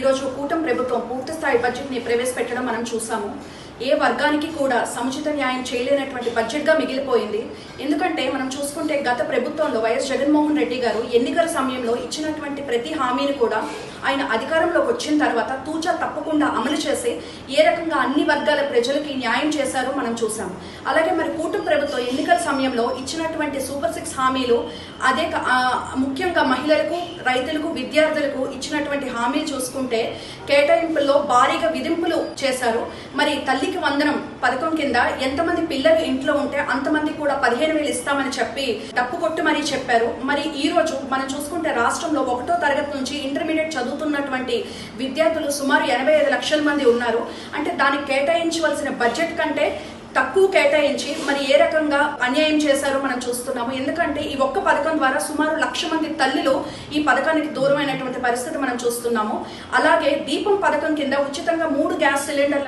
ఈరోజు కూటమి ప్రభుత్వం పూర్తి స్థాయి బడ్జెట్ని ప్రవేశపెట్టడం మనం చూసాము. ఏ వర్గానికి కూడా సముచిత న్యాయం చేయలేనటువంటి బడ్జెట్గా మిగిలిపోయింది. ఎందుకంటే చూసుకుంటే గత ప్రభుత్వంలో వైఎస్ జగన్మోహన్ రెడ్డి గారు ఎన్నికల సమయంలో ఇచ్చినటువంటి ప్రతి హామీని కూడా ఆయన అధికారంలోకి వచ్చిన తర్వాత తూచా తప్పకుండా అమలు చేసి ఏ రకంగా అన్ని వర్గాల ప్రజలకి న్యాయం చేశారో మనం చూసాం. అలాగే మరి కూటమి ప్రభుత్వం ఎన్నికల సమయంలో ఇచ్చినటువంటి సూపర్ సిక్స్ హామీలు అదే క- ముఖ్యంగా మహిళలకు రైతులకు విద్యార్థులకు ఇచ్చినటువంటి హామీలు చూసుకుంటే కేటాయింపుల్లో భారీగా విధింపులు చేశారు. మరి తల్లికి వందనం పథకం కింద ఎంతమంది పిల్లలు ఇంట్లో ఉంటే అంతమంది కూడా పదిహేను వేలు ఇస్తామని చెప్పి తప్పు కొట్టు మరీ చెప్పారు. మరి ఈ రోజు మనం చూసుకుంటే రాష్ట్రంలో ఒకటో తరగతి నుంచి ఇంటర్మీడియట్ చదువుతున్నటువంటి విద్యార్థులు సుమారు ఎనభై ఐదు లక్షల మంది ఉన్నారు. అంటే దానికి కేటాయించవలసిన బడ్జెట్ కంటే తక్కువ కేటాయించి మరి ఏ రకంగా అన్యాయం చేశారో మనం చూస్తున్నాము. ఎందుకంటే ఈ ఒక్క పథకం ద్వారా సుమారు లక్ష మంది తల్లిలు ఈ పథకానికి దూరమైనటువంటి పరిస్థితి మనం చూస్తున్నాము. అలాగే దీపం పథకం కింద ఉచితంగా మూడు గ్యాస్ సిలిండర్లు